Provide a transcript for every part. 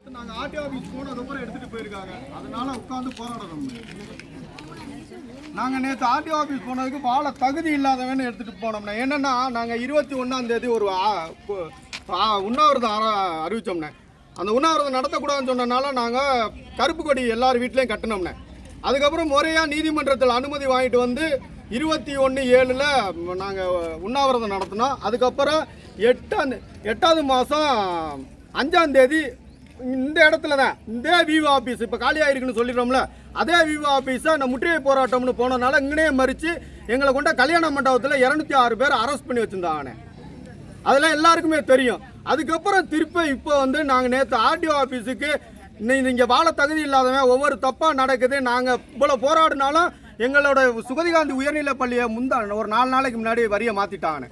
நாங்கள் இங்கே ஆர்டிஓ போனதுக்கப்புறம் எடுத்துகிட்டு போயிருக்காங்க அதனால உட்காந்து போராடுறோம். நாங்கள் நேற்று ஆர்டிஓ ஆஃபீஸ் போனதுக்கு வாழ தகுதி இல்லாதவன்னு எடுத்துகிட்டு போனோம்னா என்னென்னா நாங்கள் இருபத்தி ஒன்றாந்தேதி ஒரு உண்ணாவிரதம் அறிவித்தோம்னே அந்த உண்ணாவிரதம் நடத்தக்கூடாதுன்னு சொன்னனால நாங்கள் கருப்பு கொடி எல்லார் வீட்லேயும் கட்டினோம்னே அதுக்கப்புறம் முறையாக நீதிமன்றத்தில் அனுமதி வாங்கிட்டு வந்து இருபத்தி ஒன்று ஏழில் நாங்கள் உண்ணாவிரதம் நடத்தினோம். அதுக்கப்புறம் எட்டாம் எட்டாவது மாதம் அஞ்சாந்தேதி இந்த இடத்துல தான் இந்த விவோ ஆஃபீஸ் இப்போ காலியாக இருக்குன்னு சொல்லிடுறோம்ல அதே விவோ ஆஃபீஸை அந்த முற்றுகை போராட்டம்னு போனதுனால இங்கனே மறித்து எங்களை கொண்ட கல்யாண மண்டபத்தில் இரநூத்தி ஆறு பேர் அரெஸ்ட் பண்ணி வச்சுருந்தாங்கண்ணே அதெல்லாம் எல்லாருக்குமே தெரியும். அதுக்கப்புறம் திருப்பி இப்போ வந்து நாங்கள் நேற்று ஆர்டிஓ ஆஃபீஸுக்கு இங்கே வாழ தகுதி இல்லாதவன் ஒவ்வொரு தப்பாக நடக்குது நாங்கள் இவ்வளோ போராடினாலும் எங்களோட சுகதிகாந்தி உயர்நிலைப் பள்ளியை முந்தா ஒரு நாலு நாளைக்கு முன்னாடி வரியை மாற்றிட்டாங்கண்ணே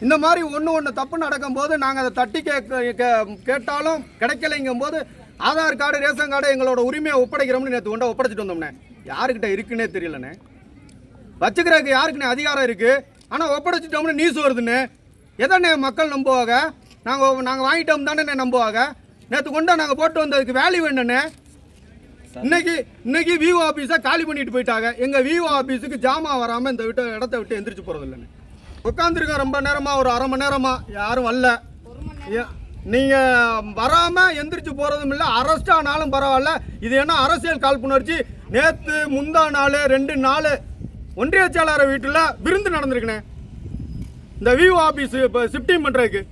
இந்த மாதிரி ஒன்று ஒன்று தப்பு நடக்கும்போது நாங்கள் அதை தட்டி கேட்க கே- கேட்டாலும் கிடைக்கலைங்கும் போது ஆதார் கார்டு ரேஷன் கார்டு எங்களோட உரிமையை ஒப்படைக்கிறோம்னு நேற்று கொண்ட ஒப்படைச்சிட்டு வந்தோம்ண்ணே யாருக்கிட்ட இருக்குன்னே தெரியலண்ணே. வச்சுக்கிறதுக்கு யாருக்குண்ணே அதிகாரம் இருக்குது ஆனால் ஒப்படைச்சிட்டோம்னு நியூஸ் வருதுண்ணே. எதண்ணே மக்கள் நம்புவாங்க? நாங்கள் நாங்கள் வாங்கிட்டோம் தானே நம்புவாங்க? நேற்று கொண்டு நாங்கள் போட்டு வந்ததுக்கு வேல்யூ என்னண்ணே? இன்னைக்கு இன்னைக்கு விஓ ஆஃபீஸை காலி பண்ணிட்டு போயிட்டாங்க. எங்கள் விஓ ஆஃபீஸுக்கு ஜாமான் வராமல் இந்த விட்டு இடத்த விட்டு எந்திரிச்சு போகிறது இல்லைன்னு. உட்காந்துருக்கேன் ரொம்ப நேரமாக ஒரு அரை மணி நேரமாக யாரும் வரல. நீங்கள் வராமல் எந்திரிச்சு போகிறதும் இல்லை அரெஸ்ட் ஆனாலும் பரவாயில்ல. இது என்ன அரசியல் காழ்ப்புணர்ச்சி? நேற்று முந்தா நாள் ரெண்டு நாள் ஒன்றிய செயலாளர் வீட்டில் விருந்து நடந்திருக்குண்ணே. இந்த விஓ ஆஃபீஸு இப்போ ஷிஃப்டிங் பண்ணுறதுக்கு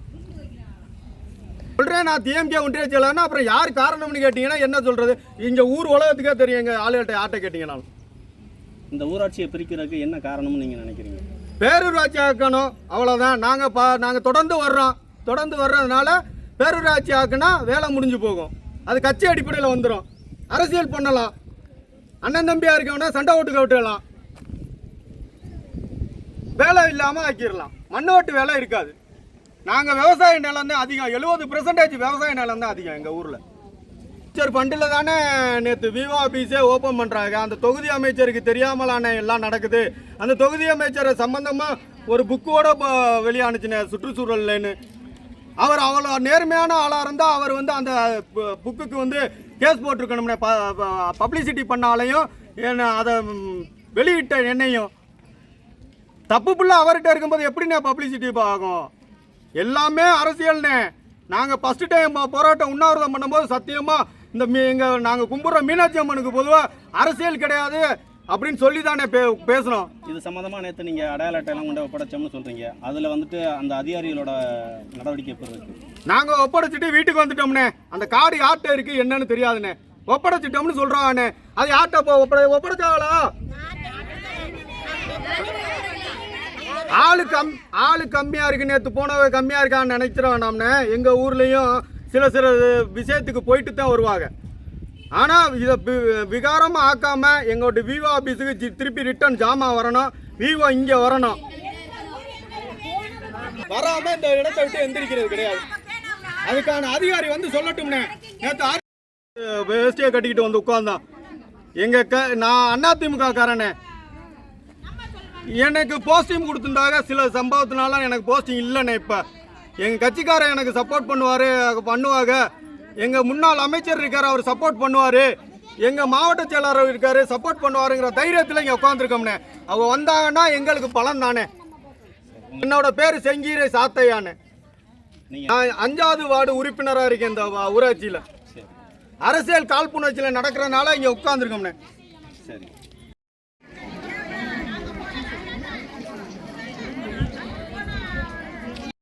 சொல்றேன் நான் டிஎம்கே ஒன்றிய செயலாளர்னா அப்புறம் யார் காரணம்னு கேட்டீங்கன்னா என்ன சொல்றது? இங்க ஊர் உலகத்துக்கே தெரியும் எங்க ஆளுகிட்ட யார்கிட்ட கேட்டீங்கன்னாலும் இந்த ஊராட்சியை பிரிக்கிறதுக்கு என்ன காரணம்னு நீங்கள் நினைக்கிறீங்க? பேரூராட்சி ஆக்கணும் அவ்வளோதான் நாங்கள் பா நாங்கள் தொடர்ந்து வர்றோம். தொடர்ந்து வர்றதுனால பேரூராட்சி ஆக்குனா வேலை முடிஞ்சு போகும். அது கட்சி அடிப்படையில் வந்துடும் அரசியல் பண்ணலாம். அண்ணன் தம்பியாக இருக்கவனா சண்டை ஓட்டுக்க விட்டுடலாம் வேலை இல்லாமல் ஆக்கிடலாம் மண் ஓட்டு வேலை இருக்காது. நாங்கள் விவசாய நிலம் தான் அதிகம். எழுபது பெர்சன்டேஜ் விவசாய நிலம் தான் அதிகம் எங்கள் ஊரில். அமைச்சர் ஃபண்டில் தானே நேற்று விவோ ஆஃபீஸே ஓப்பன் பண்ணுறாங்க அந்த தொகுதி அமைச்சருக்கு தெரியாமலான எல்லாம் நடக்குது. அந்த தொகுதி அமைச்சரை சம்பந்தமாக ஒரு புக்கோட வெளியானுச்சுனே சுற்றுச்சூழல்னு அவர் அவ்வளோ நேர்மையான ஆளாக இருந்தால் அவர் வந்து அந்த புக்குக்கு வந்து கேஸ் போட்டிருக்கணும்னே. பப்ளிசிட்டி பண்ணாலையும் என்ன அதை வெளியிட்ட என்னையும். தப்பு பிள்ளை அவர்கிட்ட இருக்கும்போது எப்படிண்ணே பப்ளிசிட்டி ஆகும்? எல்லாமே அரசியல்னே. நாங்கள் ஃபஸ்ட்டு டைம் போராட்டம் உண்ணாவிரதம் பண்ணும்போது சத்தியமாக இந்த மீ எங்கள் நாங்கள் கும்பிட்ற மீனாட்சி அம்மனுக்கு பொதுவாக அரசியல் கிடையாது அப்படின்னு சொல்லி தானே பே பேசுகிறோம் இது சம்மந்தமாக நேற்று நீங்கள் அடையாள அட்டையெல்லாம் கொண்டு ஒப்படைச்சோம்னு சொல்கிறீங்க அதில் வந்துட்டு அந்த அதிகாரிகளோட நடவடிக்கை எப்படி இருக்கு? நாங்கள் ஒப்படைச்சிட்டு வீட்டுக்கு வந்துட்டோம்னே. அந்த கார்டு யார்கிட்ட இருக்குது என்னன்னு தெரியாதுண்ணே ஒப்படைச்சிட்டோம்னு சொல்கிறாங்கண்ணே அது யார்கிட்ட ஒப்படை ஒப்படைச்சாங்களா? ஆளு கம் ஆளு கம்மியாக இருக்கு நேற்று போனவ கம்மியாக இருக்கான்னு நினைச்சிட வேண்டாம்னே எங்கள் ஊர்லேயும் சில சில விஷயத்துக்கு போயிட்டு தான் வருவாங்க. ஆனால் இதை விகாரமாக ஆக்காமல் எங்களோட விவோ ஆஃபீஸுக்கு தி- திருப்பி ரிட்டர்ன் ஜாமான் வரணும். விவோ இங்கே வரணும். வராமல் இந்த இடத்தை விட்டு எந்திரிக்கிறது கிடையாது. அதுக்கான அதிகாரி வந்து சொல்லட்டும்னே. நேற்று வேஸ்டியை கட்டிக்கிட்டு வந்து உட்காந்தான் எங்க க நான் அதிமுக காரனே எனக்கு போஸ்டிங் கொடுத்துருந்தாங்க. சில சம்பவத்தினால எனக்கு போஸ்டிங் இல்லைண்ணே இப்போ. எங்கள் கட்சிக்காரன் எனக்கு சப்போர்ட் பண்ணுவார் பண்ணுவாங்க. எங்கள் முன்னாள் அமைச்சர் இருக்கார் அவர் சப்போர்ட் பண்ணுவார். எங்கள் மாவட்ட செயலாளர் இருக்கார் சப்போர்ட் பண்ணுவாருங்கிற தைரியத்தில் இங்கே உட்காந்துருக்கோம்ண்ணே அவங்க வந்தாங்கன்னா எங்களுக்கு பலன் தானே. என்னோட பேர் செங்கீரை சாத்தையான்னு நான் அஞ்சாவது வார்டு உறுப்பினராக இருக்கேன் இந்த ஊராட்சியில். அரசியல் காழ்ப்புணர்ச்சியில் நடக்கிறதுனால இங்கே உட்காந்துருக்கோம்னே சரி.